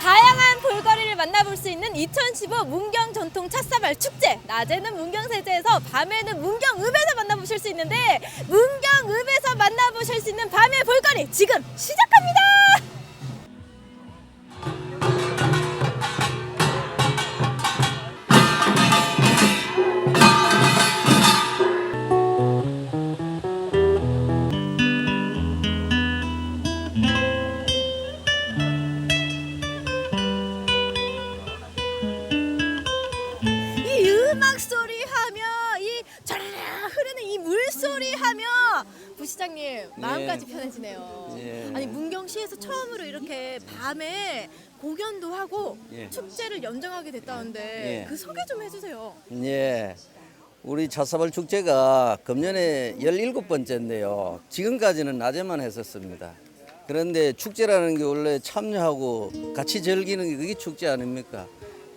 다양한 볼거리를 만나볼 수 있는 2015 문경 전통 찻사발 축제. 낮에는 문경세제에서 밤에는 문경읍에서 만나보실 수 있는데 문경읍에서 만나보실 수 있는 밤의 볼거리 지금 시작합니다. 시장님 마음까지 편해지네요. 예. 아니 문경시에서 처음으로 이렇게 밤에 공연도 하고 예. 축제를 연정하게 됐다는데 예. 그 소개 좀 해주세요. 예. 우리 찻사발 축제가 금년에 17번째인데요. 지금까지는 낮에만 했었습니다. 그런데 축제라는 게 원래 참여하고 같이 즐기는 게 그게 축제 아닙니까?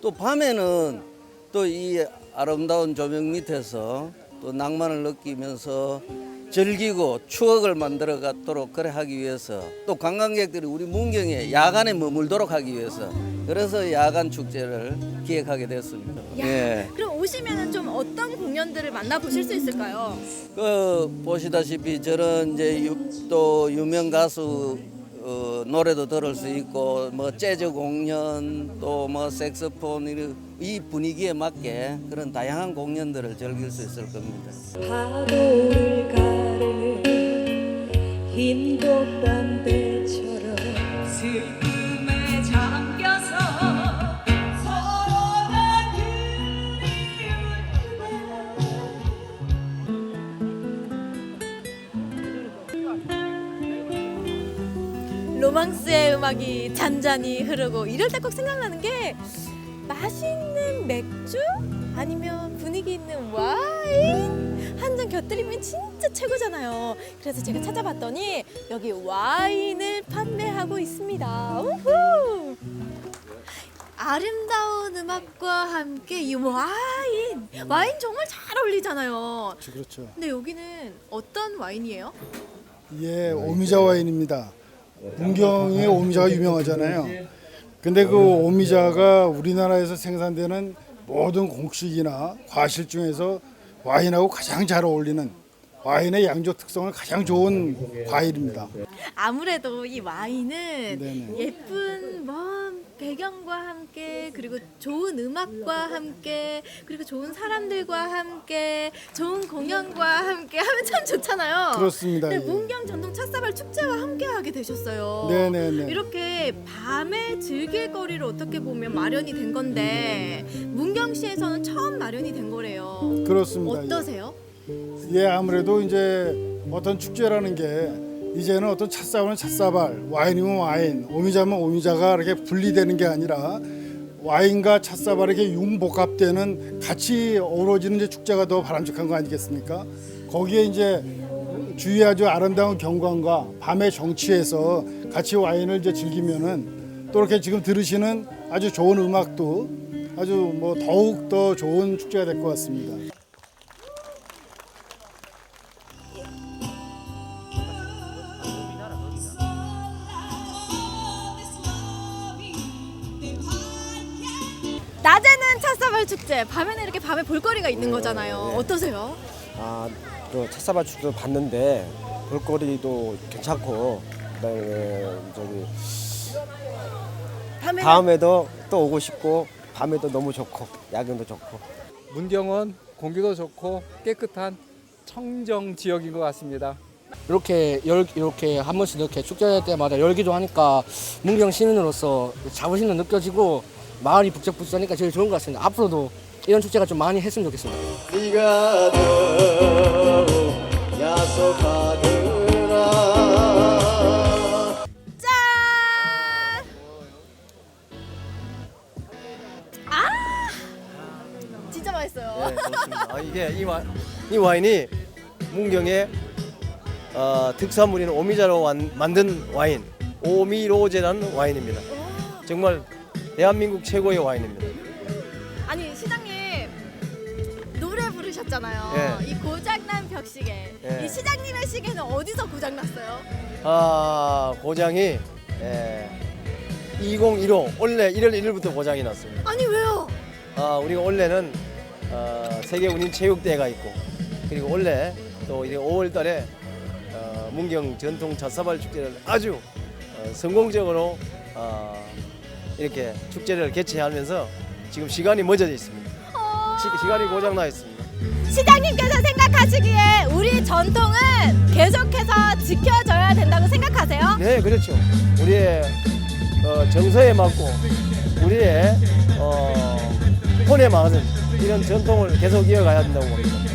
또 밤에는 또 이 아름다운 조명 밑에서 또 낭만을 느끼면서 즐기고 추억을 만들어 갖도록 그래 하기 위해서 또 관광객들이 우리 문경에 야간에 머물도록 하기 위해서 그래서 야간 축제를 기획하게 됐습니다. 야, 예. 그럼 오시면은 좀 어떤 공연들을 만나 보실 수 있을까요? 그 보시다시피 저런 이제 유, 또 유명 가수 어, 노래도 들을 수 있고 뭐 재즈 공연 또 뭐 색소폰 이 분위기에 맞게 그런 다양한 공연들을 즐길 수 있을 겁니다. 파도를 가르는 흰꽃 담배처럼 슬 로망스의 음악이 잔잔히 흐르고 이럴 때 꼭 생각나는 게 맛있는 맥주 아니면 분위기 있는 와인 한 잔 곁들이면 진짜 최고잖아요. 그래서 제가 찾아봤더니 여기 와인을 판매하고 있습니다. 우후! 아름다운 음악과 함께 이 와인 와인 정말 잘 어울리잖아요. 그렇죠. 근데 여기는 어떤 와인이에요? 예, 오미자 와인입니다. 문경의 오미자가 유명하잖아요. 근데 그 오미자가 우리나라에서 생산되는 모든 곡식이나 과실 중에서 와인하고 가장 잘 어울리는 와인의 양적 특성을 가장 좋은 과일입니다. 아무래도 이 와인은 네네. 예쁜 먼 배경과 함께 그리고 좋은 음악과 함께 그리고 좋은 사람들과 함께 좋은 공연과 함께 하면 참 좋잖아요. 그렇습니다. 네, 예. 문경 전통 찻사발 축제와 함께 하게 되셨어요. 네네네. 이렇게 밤에 즐길 거리를 어떻게 보면 마련이 된 건데 문경시에서는 처음 마련이 된 거래요. 그렇습니다. 예. 어떠세요? 예, 아무래도 이제 어떤 축제라는 게 이제는 어떤 찻사발은 찻사발, 와인이면 와인, 오미자면 오미자가 이렇게 분리되는 게 아니라 와인과 찻사발이 이렇게 융복합되는 같이 어우러지는 축제가 더 바람직한 거 아니겠습니까? 거기에 이제 주위에 아주 아름다운 경관과 밤의 정취에서 같이 와인을 이제 즐기면은 또 이렇게 지금 들으시는 아주 좋은 음악도 아주 뭐 더욱 더 좋은 축제가 될 것 같습니다. 찻사발 축제, 밤에는 이렇게 밤에 볼거리가 있는 거잖아요. 어떠세요? 아, 또 찻사발 축도 봤는데 볼거리도 괜찮고 그다음에 저기 밤에는 다음에도 또 오고 싶고 밤에도 너무 좋고 야경도 좋고 문경은 공기도 좋고 깨끗한 청정 지역인 것 같습니다. 이렇게 열 이렇게 한 번씩 이렇게 축제 때마다 열기도 하니까 문경 시민으로서 자부심도 느껴지고 마을이 북적북적하니까 제일 좋은 것 같습니다. 앞으로도 이런 축제가 좀 많이 했으면 좋겠습니다. 네가 더욱 야속하더라 짠! 아! 진짜 맛있어요. 네, 그렇습니다. 아, 이게 이, 와, 이 와인이 문경의 어, 특산물인 오미자로 완- 만든 와인, 오미로제라는 와인입니다. 정말 대한민국 최고의 와인입니다. 아니 시장님 노래 부르셨잖아요. 예. 이 고장난 벽 박시계. 예. 이 시장님의 시계는 어디서 고장 났어요? 아 고장이 예, 2015 원래 1월 1일부터 고장이 났습니다. 아니 왜요? 아 우리가 원래는 어, 세계 운임 체육대회가 있고 그리고 원래 또 이제 5월달에 어, 문경 전통 잣사발 축제를 아주 어, 성공적으로 어, 이렇게 축제를 개최하면서 지금 시간이 멎어져 있습니다. 시, 시간이 고장 나 있습니다. 시장님께서 생각하시기에 우리 전통은 계속해서 지켜져야 된다고 생각하세요? 네, 그렇죠. 우리의 어, 정서에 맞고 우리의 어, 혼에 맞은 이런 전통을 계속 이어가야 된다고 봅니다.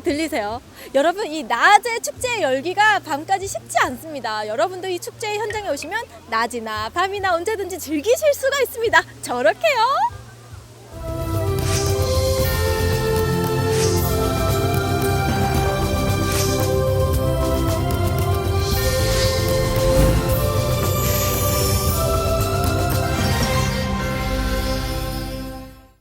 들리세요? 여러분 이 낮의 축제 열기가 밤까지 식지 않습니다. 여러분도 이 축제 현장에 오시면 낮이나 밤이나 언제든지 즐기실 수가 있습니다. 저렇게요.